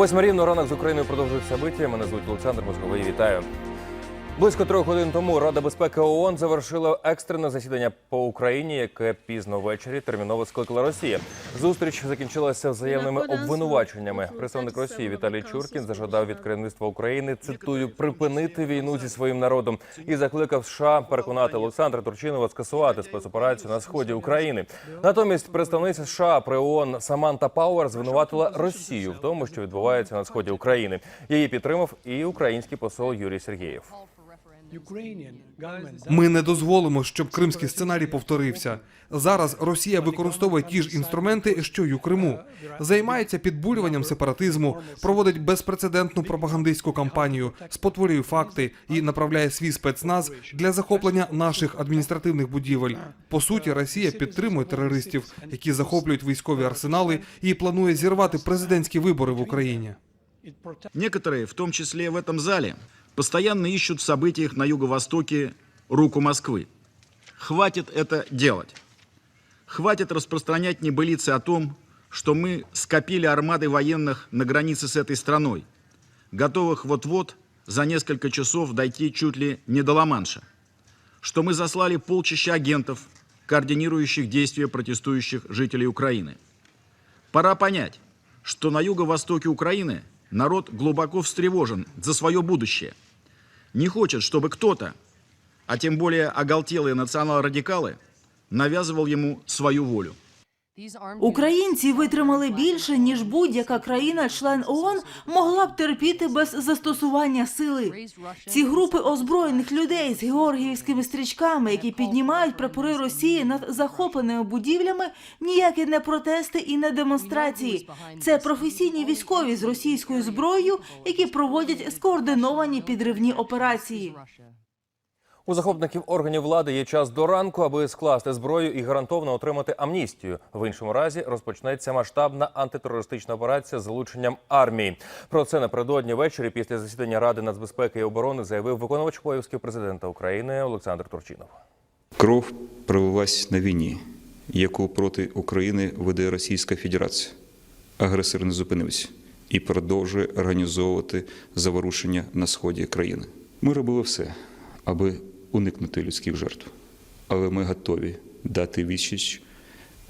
Восьма рівно ранок з Україною продовжується собиття. Мене звуть Олександр Мозговий. Вітаю. Близько трьох годин тому Рада безпеки ООН завершила екстрене засідання по Україні, яке пізно ввечері терміново скликала Росія. Зустріч закінчилася взаємними обвинуваченнями. Представник Росії Віталій Чуркін зажадав від керівництва України цитую припинити війну зі своїм народом і закликав США переконати Олександра Турчинова скасувати спецоперацію на сході України. Натомість представниця США при ООН Саманта Пауер звинуватила Росію в тому, що відбувається на сході України. Її підтримав і український посол Юрій Сергєєв. Ми не дозволимо, щоб кримський сценарій повторився. Зараз Росія використовує ті ж інструменти, що й у Криму. Займається підбурюванням сепаратизму, проводить безпрецедентну пропагандистську кампанію, спотворює факти і направляє свій спецназ для захоплення наших адміністративних будівель. По суті, Росія підтримує терористів, які захоплюють військові арсенали і планує зірвати президентські вибори в Україні. Некоторые, в том числе в этом зале, постоянно ищут в событиях на юго-востоке руку Москвы. Хватит это делать. Хватит распространять небылицы о том, что мы скопили армады военных на границе с этой страной, готовых вот-вот за несколько часов дойти чуть ли не до Ла-Манша, что мы заслали полчища агентов, координирующих действия протестующих жителей Украины. Пора понять, что на юго-востоке Украины народ глубоко встревожен за свое будущее. Не хочет, чтобы кто-то, а тем более оголтелые национал-радикалы, навязывал ему свою волю. Українці витримали більше, ніж будь-яка країна-член ООН могла б терпіти без застосування сили. Ці групи озброєних людей з георгіївськими стрічками, які піднімають прапори Росії над захопленими будівлями, ніякі не протести і не демонстрації. Це професійні військові з російською зброєю, які проводять скоординовані підривні операції. У захопників органів влади є час до ранку, аби скласти зброю і гарантовано отримати амністію. В іншому разі розпочнеться масштабна антитерористична операція з залученням армії. Про це напередодні ввечері після засідання Ради нацбезпеки і оборони заявив виконувач обов'язків президента України Олександр Турчинов. Кров пролилась на війні, яку проти України веде Російська Федерація. Агресор не зупинився і продовжує організовувати заворушення на сході країни. Ми робили все, аби уникнути людських жертв, але ми готові дати відсіч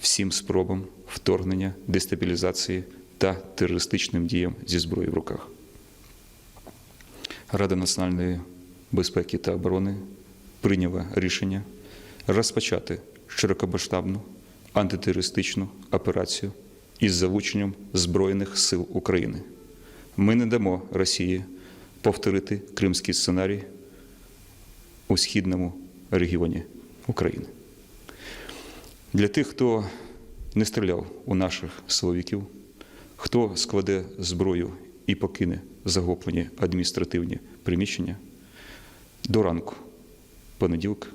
всім спробам вторгнення, дестабілізації та терористичним діям зі зброєю в руках. Рада національної безпеки та оборони прийняла рішення розпочати широкомасштабну антитерористичну операцію із залученням Збройних сил України. Ми не дамо Росії повторити кримський сценарій у східному регіоні України. Для тих, хто не стріляв у наших силовиків, хто складе зброю і покине захоплені адміністративні приміщення, до ранку понеділка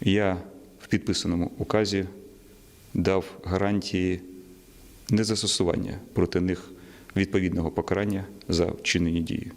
я в підписаному указі дав гарантії незастосування проти них відповідного покарання за вчинені дії.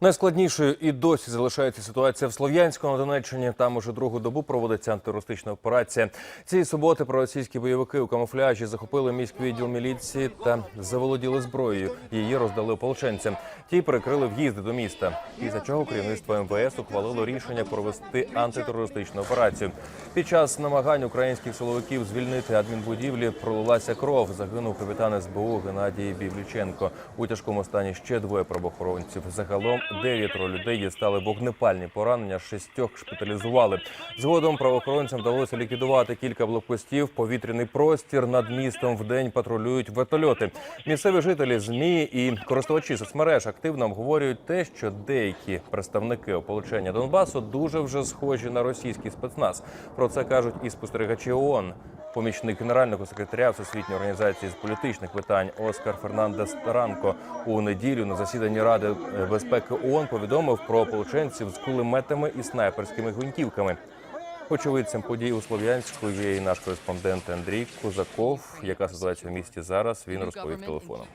Найскладнішою і досі залишається ситуація в Слов'янську на Донеччині. Там уже другу добу проводиться антитерористична операція. Цієї суботи проросійські бойовики у камуфляжі захопили міський відділ міліції та заволоділи зброєю. Її роздали ополченцям. Ті перекрили в'їзди до міста. Після чого керівництво МВС ухвалило рішення провести антитерористичну операцію. Під час намагань українських силовиків звільнити адмінбудівлі пролилася кров. Загинув капітан СБУ Геннадій Бівліченко. У тяжкому стані ще двоє правоохоронців. Загалом дев'ятеро людей дістали вогнепальні поранення. Шістьох шпиталізували. Згодом правоохоронцям вдалося ліквідувати кілька блокпостів. Повітряний простір над містом вдень патрулюють вертольоти. Місцеві жителі ЗМІ і користувачі соцмереж активно обговорюють те, що деякі представники ополчення Донбасу дуже вже схожі на російський спецназ. Про це кажуть і спостерігачі ООН. Помічник генерального секретаря Всесвітньої організації з політичних питань Оскар Фернандес Таранко у неділю на засіданні Ради безпеки ООН повідомив про ополченців з кулеметами і снайперськими гвинтівками. Очевидцем подій у Слов'янську є і наш кореспондент Андрій Козаков. Яка ситуація в місті зараз? Він розповів телефоном.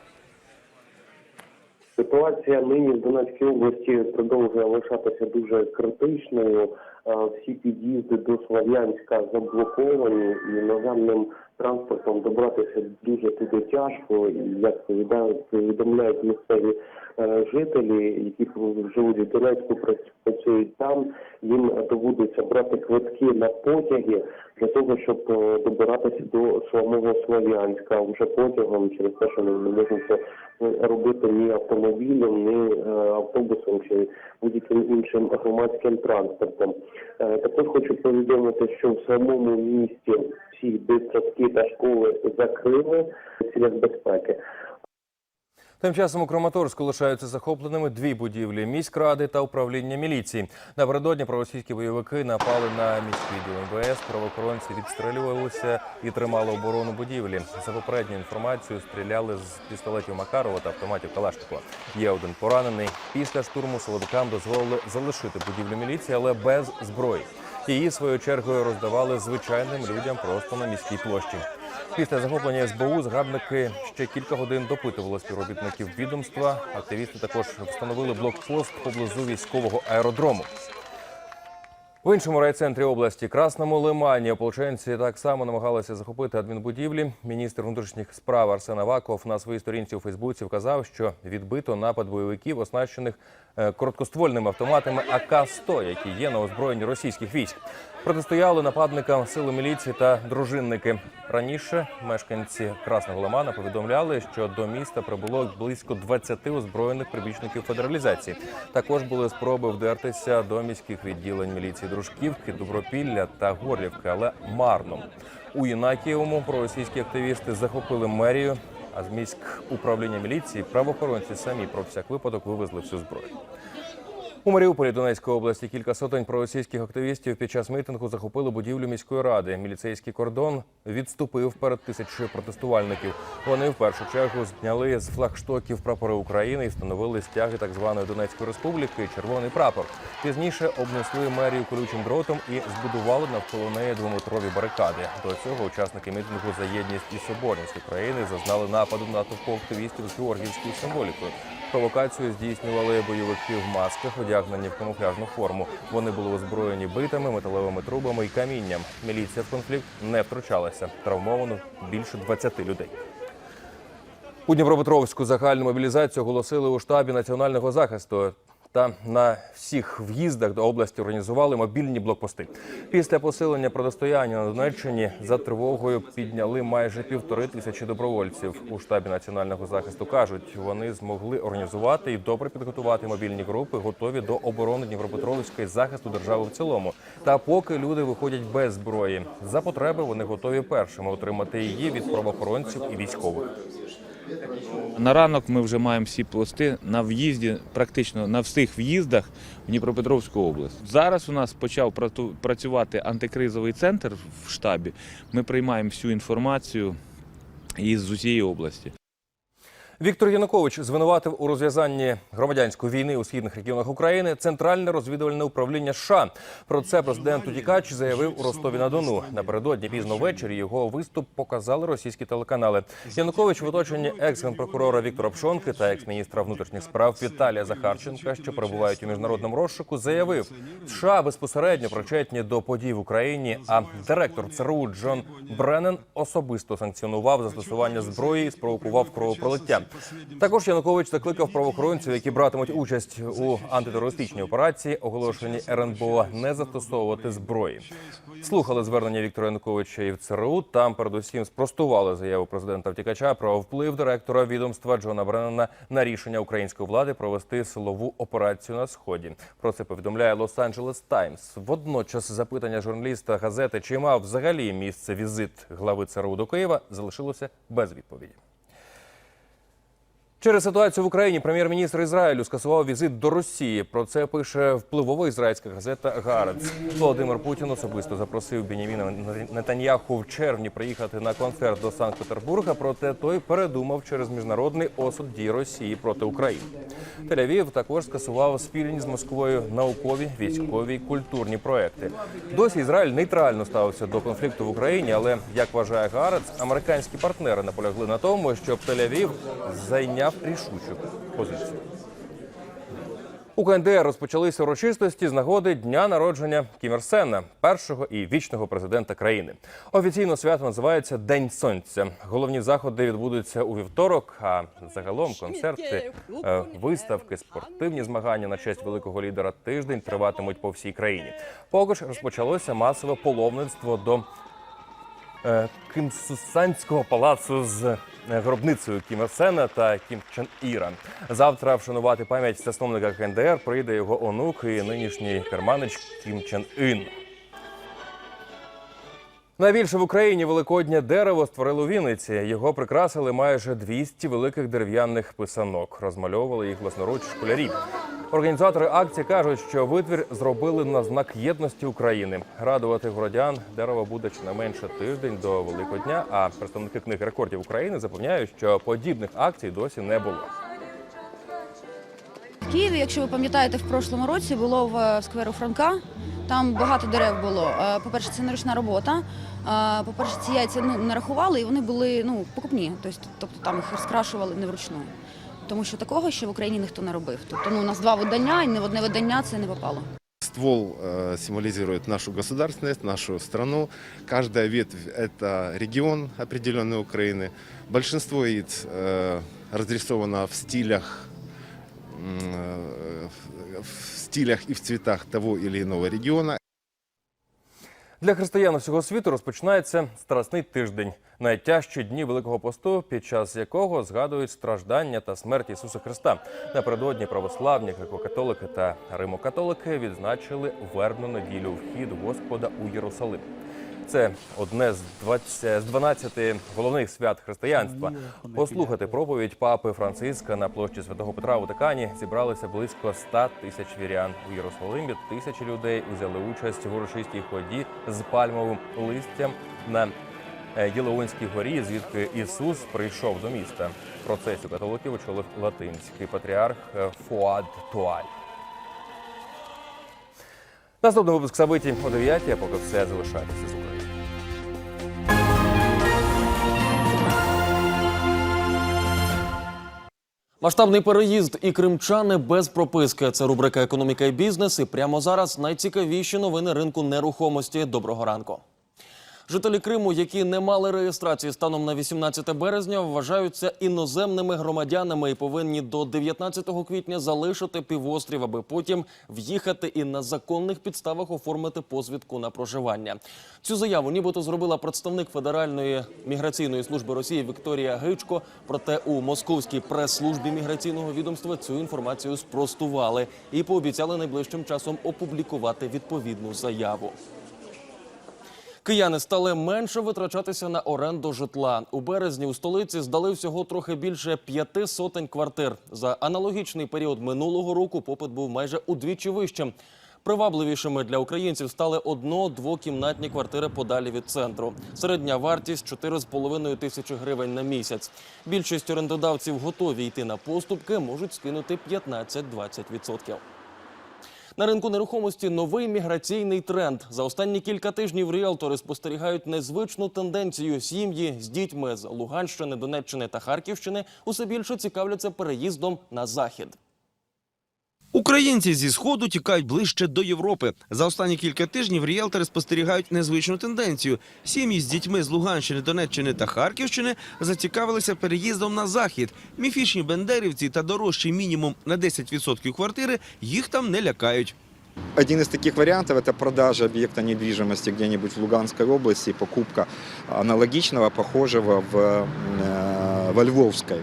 Ситуація нині в Донецькій області продовжує лишатися дуже критичною. Е, Всі під'їзди до Слов'янська заблоковані, і наземним транспортом добратися дуже туди тяжко. І як повідають- повідомляють місцеві жителі, які живуть в Донецьку, працюють там. Їм доводиться брати квитки на потяги для того, щоб е, добиратися до самого Слов'янська вже потягом через те, що не можуть це е, робити ні автомобілем, ні е, автобусом чи будь-яким іншим громадським транспортом. Е, Також хочу повідомити, що в самому місті всі дитсадки та школи закрили через безпеки. Тим часом у Краматорську лишаються захопленими дві будівлі міськради та управління міліції. Напередодні проросійські бойовики напали на міський відділ МВС. Правоохоронці відстрілювалися і тримали оборону будівлі. За попередньою інформацією, стріляли з пістолетів Макарова та автоматів Калашникова. Є один поранений. Після штурму силовикам дозволили залишити будівлю міліції, але без зброї. Її своєю чергою роздавали звичайним людям просто на міській площі. Після захоплення СБУ згадники ще кілька годин допитували співробітників відомства. Активісти також встановили блокпост поблизу військового аеродрому. В іншому райцентрі області Красному Лимані ополченці так само намагалися захопити адмінбудівлі. Міністр внутрішніх справ Арсен Аваков на своїй сторінці у Фейсбуці вказав, що відбито напад бойовиків, оснащених е, короткоствольними автоматами АК-100, які є на озброєнні російських військ. Протистояли нападникам сили міліції та дружинники. Раніше мешканці Красного Лимана повідомляли, що до міста прибуло близько 20 озброєних прибічників федералізації. Також були спроби вдертися до міських відділень міліції Дружківки, Добропілля та Горлівки, але марно. У Єнакієвому проросійські активісти захопили мерію. А з міськ управління міліції правоохоронці самі про всяк випадок вивезли всю зброю. У Маріуполі Донецької області кілька сотень проросійських активістів під час мітингу захопили будівлю міської ради. Міліцейський кордон відступив перед тисячою протестувальників. Вони в першу чергу зняли з флагштоків прапори України і встановили стяги так званої Донецької республіки червоний прапор. Пізніше обнесли мерію колючим дротом і збудували навколо неї двометрові барикади. До цього учасники мітингу за єдність і соборність України зазнали нападу на натовпу активістів з георгіївською символікою. Провокацію здійснювали бойовики в масках, одягнені в камуфляжну форму. Вони були озброєні битами, металевими трубами і камінням. Міліція в конфлікт не втручалася. Травмовано більше 20 людей. У Дніпропетровську загальну мобілізацію оголосили у штабі національного захисту. Та на всіх в'їздах до області організували мобільні блокпости. Після посилення протистояння на Донеччині за тривогою підняли майже півтори тисячі добровольців. У штабі національного захисту кажуть, вони змогли організувати і добре підготувати мобільні групи, готові до оборони Дніпропетровська і захисту держави в цілому. Та поки люди виходять без зброї, за потреби вони готові першими отримати її від правоохоронців і військових. На ранок ми вже маємо всі плости на в'їзді, практично на всіх в'їздах в Дніпропетровську область. Зараз у нас почав працювати антикризовий центр в штабі. Ми приймаємо всю інформацію із усієї області. Віктор Янукович звинуватив у розв'язанні громадянської війни у східних регіонах України Центральне розвідувальне управління США. Про це президент Утікач заявив у Ростові на Дону. Напередодні пізно ввечері його виступ показали російські телеканали. Янукович в оточенні екс-генпрокурора Віктора Пшонки та екс-міністра внутрішніх справ Віталія Захарченка, що перебувають у міжнародному розшуку, заявив, США безпосередньо причетні до подій в Україні. А директор ЦРУ Джон Бреннен особисто санкціонував застосування зброї і спровокував кровопролиття. Також Янукович закликав правоохоронців, які братимуть участь у антитерористичній операції, оголошеній РНБО, не застосовувати зброї. Слухали звернення Віктора Януковича і в ЦРУ. Там передусім спростували заяву президента втікача про вплив директора відомства Джона Бреннена на рішення української влади провести силову операцію на сході. Про це повідомляє Лос-Анджелес Таймс. Водночас запитання журналіста газети, чи мав взагалі місце візит глави ЦРУ до Києва, залишилося без відповіді. Через ситуацію в Україні прем'єр-міністр Ізраїлю скасував візит до Росії. Про це пише впливова ізраїльська газета Гарец. Володимир Путін особисто запросив Беніміна Нетаньяху в червні приїхати на концерт до Санкт-Петербурга. Проте той передумав через міжнародний осуд дій Росії проти України. Тель-Авів також скасував спільні з Москвою наукові, військові й культурні проекти. Досі Ізраїль нейтрально ставився до конфлікту в Україні, але як вважає Гарец, американські партнери наполягли на тому, щоб Тель-Авів зайняв рішучу позицію. У КНДР розпочалися урочистості з нагоди дня народження Кім Ір Сена, першого і вічного президента країни. Офіційно свято називається День Сонця. Головні заходи відбудуться у вівторок. А загалом концерти, е, виставки, спортивні змагання на честь великого лідера тиждень триватимуть по всій країні. Також розпочалося масове паломництво до Кимсусанського палацу з е, гробницею Кіма Сена та Кім Чен Іра. Завтра вшанувати пам'ять засновника КНДР прийде його онук і нинішній керманич Кім Чен Ін. Найбільше в Україні великоднє дерево створили у Вінниці. Його прикрасили майже 200 великих дерев'яних писанок. Розмальовували їх власноруч школярі. Організатори акції кажуть, що витвір зробили на знак єдності України. Радувати городян дерево буде щонайменше тиждень до Великодня. А представники книги рекордів України запевняють, що подібних акцій досі не було. В Києві, якщо ви пам'ятаєте, в прошлому році було в е, скверу Франка. Там багато дерев було. Е, По-перше, це не ручна робота. Е, По-перше, ці яйця ну, нарахували і вони були ну, покупні. Тобто, тобто там їх розкрашували не вручну Тому що такого ще в Україні ніхто не робив. Тобто ну, у нас два видання, і не в одне видання це не попало. Ствол э, символизирует нашу государственность, нашу страну. Каждая ветвь – это регион определенной Украины. Большинство яиц э, разрисовано в стилях, м, э, в- в стилях и в цветах того или иного региона. Для християн усього світу розпочинається Страсний тиждень, найтяжчі дні Великого посту, під час якого згадують страждання та смерть Ісуса Христа. Напередодні православні, греко-католики та римокатолики відзначили вербну неділю вхід Господа у Єрусалим. Це одне з 20, з 12 головних свят християнства. Послухати проповідь папи Франциска на площі Святого Петра у Ватикані зібралися близько 100 тисяч вірян. У Єрусалимі тисячі людей узяли участь в урочистій ході з пальмовим листям на е, Єлеонській горі, звідки Ісус прийшов до міста. Процесію католиків очолив латинський патріарх е, Фуад Туаль. Наступний випуск событий о 9, а поки все залишайтеся з Україною. Масштабний переїзд і кримчани без прописки. Це рубрика Економіка і бізнес. І прямо зараз найцікавіші новини ринку нерухомості. Доброго ранку. Жителі Криму, які не мали реєстрації станом на 18 березня, вважаються іноземними громадянами і повинні до 19 квітня залишити півострів, аби потім в'їхати і на законних підставах оформити посвідку на проживання. Цю заяву нібито зробила представник Федеральної міграційної служби Росії Вікторія Гичко. Проте у московській прес-службі міграційного відомства цю інформацію спростували і пообіцяли найближчим часом опублікувати відповідну заяву. Кияни стали менше витрачатися на оренду житла. У березні у столиці здали всього трохи більше п'яти сотень квартир. За аналогічний період минулого року попит був майже удвічі вищим. Привабливішими для українців стали одно-двокімнатні квартири подалі від центру. Середня вартість 4,5 тисячі гривень на місяць. Більшість орендодавців готові йти на поступки, можуть скинути 15-20%. На ринку нерухомості новий міграційний тренд. За останні кілька тижнів ріелтори спостерігають незвичну тенденцію. Сім'ї з дітьми з Луганщини, Донеччини та Харківщини усе більше цікавляться переїздом на захід. Українці зі сходу тікають ближче до Європи. За останні кілька тижнів ріелтори спостерігають незвичну тенденцію. Сім'ї з дітьми з Луганщини, Донеччини та Харківщини зацікавилися переїздом на захід. Міфічні бендерівці та дорожчий мінімум на 10% квартири їх там не лякають. Один из таких вариантов – это продажа объекта недвижимости где-нибудь в Луганской области, покупка аналогичного, похожего в, э, во Львовской.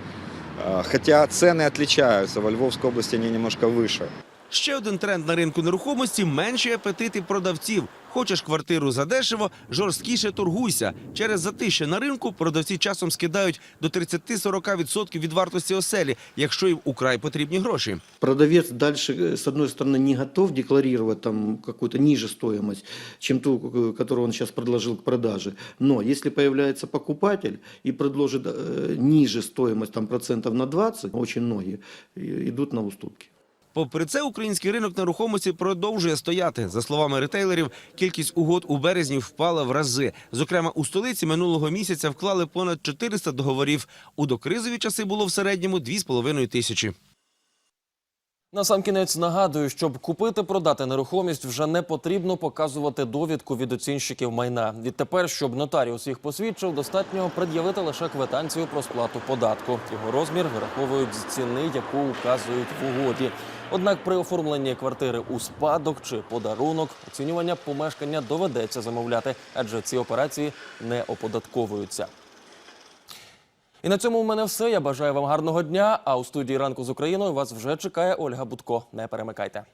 Э, Хотя цены отличаются, во Львовской области они немножко выше. Ще один тренд на ринку нерухомості менші апетити продавців. Хочеш квартиру задешево, жорсткіше торгуйся. Через затище на ринку продавці часом скидають до 30-40% від вартості оселі, якщо їм украй потрібні гроші. Продавец дальше, э, с одной стороны, не готов декларировать там какую-то ниже стоимость, чем ту, э, которую он сейчас предложил к продаже. Но если появляется покупатель и предложит э, ниже стоимость там, процентов на 20, очень многие э, идут на уступки. Попри це, український ринок нерухомості продовжує стояти. За словами ретейлерів, кількість угод у березні впала в рази. Зокрема, у столиці минулого місяця вклали понад 400 договорів. У докризові часи було в середньому 2,5 тисячі. Насамкінець нагадую, щоб купити продати нерухомість, вже не потрібно показувати довідку від оцінщиків майна. Відтепер, щоб нотаріус їх посвідчив, достатньо пред'явити лише квитанцію про сплату податку. Його розмір вираховують з ціни, яку указують в угоді. Однак при оформленні квартири у спадок чи подарунок оцінювання помешкання доведеться замовляти, адже ці операції не оподатковуються. І на цьому у мене все. Я бажаю вам гарного дня. А у студії ранку з Україною вас вже чекає Ольга Будко. Не перемикайте.